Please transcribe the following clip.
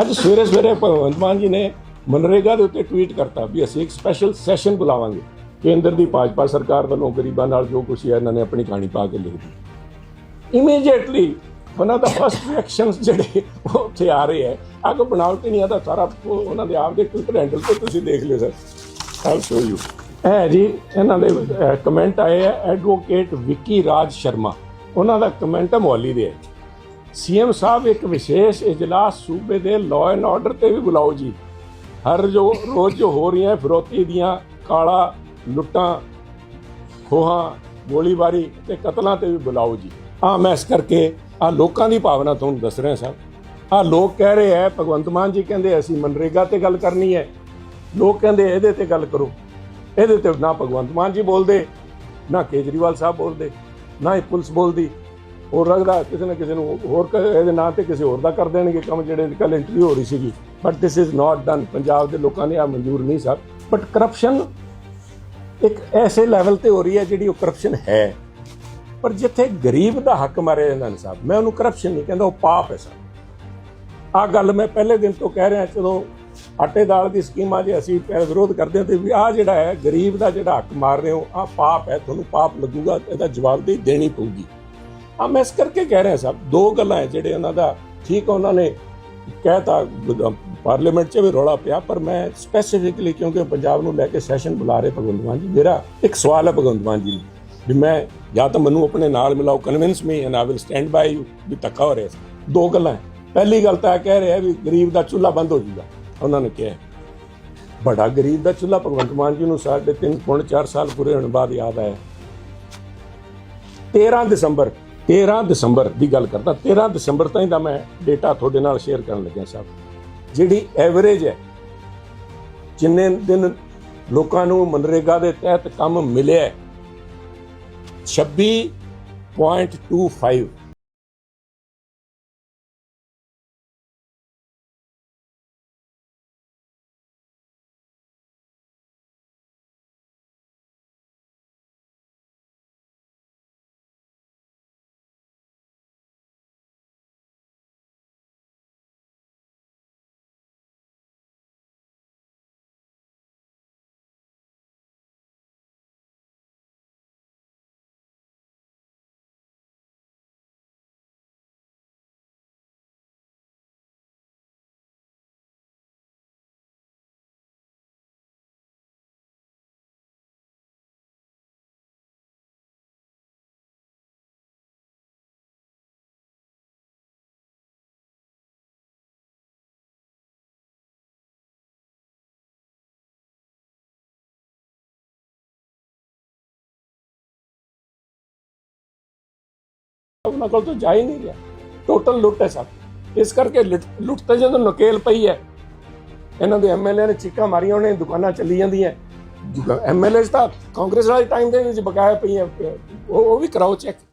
ਅੱਜ ਸਵੇਰੇ ਸਵੇਰੇ ਭਗਵੰਤ ਮਾਨ ਜੀ ਨੇ ਮਨਰੇਗਾ ਦੇ ਉੱਤੇ ਟਵੀਟ ਕਰਤਾ ਵੀ ਅਸੀਂ ਇੱਕ ਸਪੈਸ਼ਲ ਸੈਸ਼ਨ ਬੁਲਾਵਾਂਗੇ ਕੇਂਦਰ ਦੀ ਭਾਜਪਾ ਸਰਕਾਰ ਵੱਲੋਂ ਗਰੀਬਾਂ ਨਾਲ ਜੋ ਕੁਛ ਹੈ, ਇਹਨਾਂ ਨੇ ਆਪਣੀ ਕਹਾਣੀ ਪਾ ਕੇ ਲਿਖ ਦਿੱਤੀ। ਇਮੀਡੀਏਟਲੀ ਉਹਨਾਂ ਦਾ ਫਸਟ ਰਿਐਕਸ਼ਨਸ ਜਿਹੜੇ ਉਹ ਉੱਥੇ ਆ ਰਹੇ ਹੈ, ਅੱਗ ਬਣਾਵਟੀ ਨਹੀਂ ਆਦਾ ਸਾਰਾ ਉਹਨਾਂ ਦੇ ਆਪ ਦੇ ਟਵਿੱਟਰ ਹੈਂਡਲ ਤੇ ਤੁਸੀਂ ਦੇਖ ਲਿਓ ਸਰ। ਆਲ ਸ਼ੋ ਯੂ ਹੈ ਜੀ, ਇਹਨਾਂ ਦੇ ਕਮੈਂਟ ਆਏ ਹੈ ਐਡਵੋਕੇਟ ਵਿੱਕੀ ਰਾਜ ਸ਼ਰਮਾ। ਉਹਨਾਂ ਦਾ ਕਮੈਂਟ ਹੈ ਮੌਲੀ ਦੇ ਹੈ। ਸੀਐਮ ਸਾਹਿਬ ਇੱਕ ਵਿਸ਼ੇਸ਼ ਇਜਲਾਸ ਸੂਬੇ ਦੇ ਲਾਅ ਐਂਡ ਆਰਡਰ ਤੇ ਵੀ ਬੁਲਾਓ ਜੀ। ਹਰ ਜੋ ਰੋਜ਼ ਜੋ ਹੋ ਰਹੀਆਂ ਫਿਰੋਤੀ ਦੀਆਂ ਕਾਲਾ ਲੁੱਟਾਂ, ਖੋਹਾਂ, ਗੋਲੀਬਾਰੀ ਤੇ ਕਤਲਾਂ ਤੇ ਵੀ ਬੁਲਾਓ ਜੀ। ਆ ਮੈਂ ਇਸ ਕਰਕੇ ਆ ਲੋਕਾਂ ਦੀ ਭਾਵਨਾ ਤੁਹਾਨੂੰ ਦੱਸ ਰਿਹਾ ਸਾਹਿਬ ਆ ਲੋਕ ਕਹਿ ਰਹੇ ਹੈ ਭਗਵੰਤ ਮਾਨ ਜੀ ਕਹਿੰਦੇ ਅਸੀਂ ਮਨਰੇਗਾ ਤੇ ਗੱਲ ਕਰਨੀ ਹੈ ਲੋਕ ਕਹਿੰਦੇ ਇਹਦੇ ਤੇ ਗੱਲ ਕਰੋ। ਇਹਦੇ ਤੇ ਨਾ ਭਗਵੰਤ ਮਾਨ ਜੀ ਬੋਲਦੇ, ਨਾ ਕੇਜਰੀਵਾਲ ਸਾਹਿਬ ਬੋਲਦੇ, ਨਾ ਹੀ ਪੁਲਿਸ ਬੋਲਦੀ। ਹੋਰ ਲੱਗਦਾ ਕਿਸੇ ਨਾ ਕਿਸੇ ਨੂੰ ਹੋਰ ਕ- ਇਹਦੇ ਨਾਂ ਤੇ ਕਿਸੇ ਹੋਰ ਦਾ ਕਰ ਦੇਣਗੇ ਕੰਮ ਜਿਹੜੇ ਕੱਲ ਇੰਟਰਵਿਊ ਹੋ ਰਹੀ ਸੀਗੀ। But this is not done Punjab ਦੇ ਲੋਕਾਂ ਨੇ ਆ ਮਨਜ਼ੂਰ ਨਹੀਂ ਸਰ। ਬਟ ਕਰਪਸ਼ਨ ਇੱਕ ਐਸੇ ਲੈਵਲ ਤੇ ਹੋ ਰਹੀ ਹੈ ਜਿਹੜੀ ਉਹ ਕਰਪਸ਼ਨ ਹੈ। ਪਰ ਜਿੱਥੇ ਗਰੀਬ ਦਾ ਹੱਕ ਮਾਰਿਆ ਜਾਂਦਾ ਨਾ ਸਾਹਿਬ, ਮੈਂ ਉਹਨੂੰ ਕਰਪਸ਼ਨ ਨਹੀਂ ਕਹਿੰਦਾ, ਉਹ ਪਾਪ ਹੈ ਸਾਹਿਬ ਆ ਗੱਲ ਮੈਂ ਪਹਿਲੇ ਦਿਨ ਤੋਂ ਕਹਿ ਰਿਹਾ, ਜਦੋਂ ਆਟੇ ਦਾਲ ਦੀ ਸਕੀਮਾਂ ਜੇ ਅਸੀਂ ਪਹਿਲਾਂ ਵਿਰੋਧ ਕਰਦੇ ਹਾਂ ਤੇ ਵੀ ਆ ਜਿਹੜਾ ਹੈ, ਗਰੀਬ ਦਾ ਜਿਹੜਾ ਹੱਕ ਮਾਰ ਰਹੇ ਹੋ ਆ ਪਾਪ ਹੈ, ਤੁਹਾਨੂੰ ਪਾਪ ਲੱਗੂਗਾ, ਇਹਦਾ ਜਵਾਬਦੇਹੀ ਦੇਣੀ ਪਊਗੀ। ਆ ਮੈਂ ਇਸ ਕਰਕੇ ਕਹਿ ਰਿਹਾ ਸਾਹਿਬ ਦੋ ਗੱਲਾਂ ਹੈ ਜਿਹੜੇ ਉਹਨਾਂ ਦਾ। ਠੀਕ ਉਹਨਾਂ ਨੇ ਕਹਿਤਾ ਪਾਰਲੀਮੈਂਟ 'ਚ ਵੀ ਰੌਲਾ ਪਿਆ, ਪਰ ਮੈਂ ਸਪੈਸੀਫਿਕਲੀ ਕਿਉਂਕਿ ਪੰਜਾਬ ਨੂੰ ਲੈ ਕੇ ਸੈਸ਼ਨ ਬੁਲਾ ਰਹੇ ਭਗਵੰਤ ਮਾਨ ਜੀ, ਮੇਰਾ ਇੱਕ ਸਵਾਲ ਹੈ ਭਗਵੰਤ ਮਾਨ ਜੀ ਵੀ ਮੈਂ ਜਾਂ ਤਾਂ ਮੈਨੂੰ ਆਪਣੇ ਨਾਲ ਮਿਲਾਓ convince me and I will stand by you ਵੀ ਧੱਕਾ ਹੋ ਰਿਹਾ ਸੀ। ਦੋ ਗੱਲਾਂ ਪਹਿਲੀ ਗੱਲ ਤਾਂ ਇਹ ਕਹਿ ਰਿਹਾ ਵੀ ਗਰੀਬ ਦਾ ਚੁੱਲ੍ਹਾ ਬੰਦ ਹੋ ਜੂਗਾ ਉਹਨਾਂ ਨੇ ਕਿਹਾ। ਬੜਾ ਗਰੀਬ ਦਾ ਚੁੱਲ੍ਹਾ, ਭਗਵੰਤ ਮਾਨ ਜੀ ਨੂੰ ਸਾਢੇ ਤਿੰਨ, ਪੌਣੇ 4 ਸਾਲ ਪੂਰੇ ਹੋਣ ਬਾਅਦ ਯਾਦ ਆਇਆ। 13 ਦਸੰਬਰ 13 ਦਸੰਬਰ ਦੀ ਗੱਲ ਕਰਦਾ 13 ਦਸੰਬਰ ਤਾਈਂ ਦਾ ਮੈਂ ਡੇਟਾ ਤੁਹਾਡੇ ਨਾਲ ਸ਼ੇਅਰ ਕਰਨ ਲੱਗਿਆ ਸਾਹਿਬ। ਜਿਹੜੀ ਐਵਰੇਜ ਹੈ ਜਿੰਨੇ ਦਿਨ ਲੋਕਾਂ ਨੂੰ ਮਨਰੇਗਾ ਦੇ ਤਹਿਤ ਕੰਮ ਮਿਲਿਆ ਹੈ, 26.25 ਉਹਨਾਂ ਕੋਲ ਤਾਂ ਜਾ ਹੀ ਨਹੀਂ ਰਿਹਾ। ਟੋਟਲ ਲੁੱਟ ਹੈ ਸਭ। ਇਸ ਕਰਕੇ ਲੁੱਟ- ਲੁੱਟ ਤਾਂ ਜਦੋਂ ਨਕੇਲ ਪਈ ਹੈ, ਇਹਨਾਂ ਦੇ ਐਮਐਲਏ ਨੇ ਚੀਕਾਂ ਮਾਰੀਆਂ, ਉਹਨੇ ਦੁਕਾਨਾਂ ਚੱਲੀ ਜਾਂਦੀਆਂ। ਐਮਐਲਏ ਤਾਂ ਕਾਂਗਰਸ ਵਾਲੇ ਟਾਈਮ ਦੇ ਵਿੱਚ ਬਕਾਇਆ ਪਈਆਂ, ਉਹ ਉਹ ਵੀ ਕਰਾਓ ਚੈੱਕ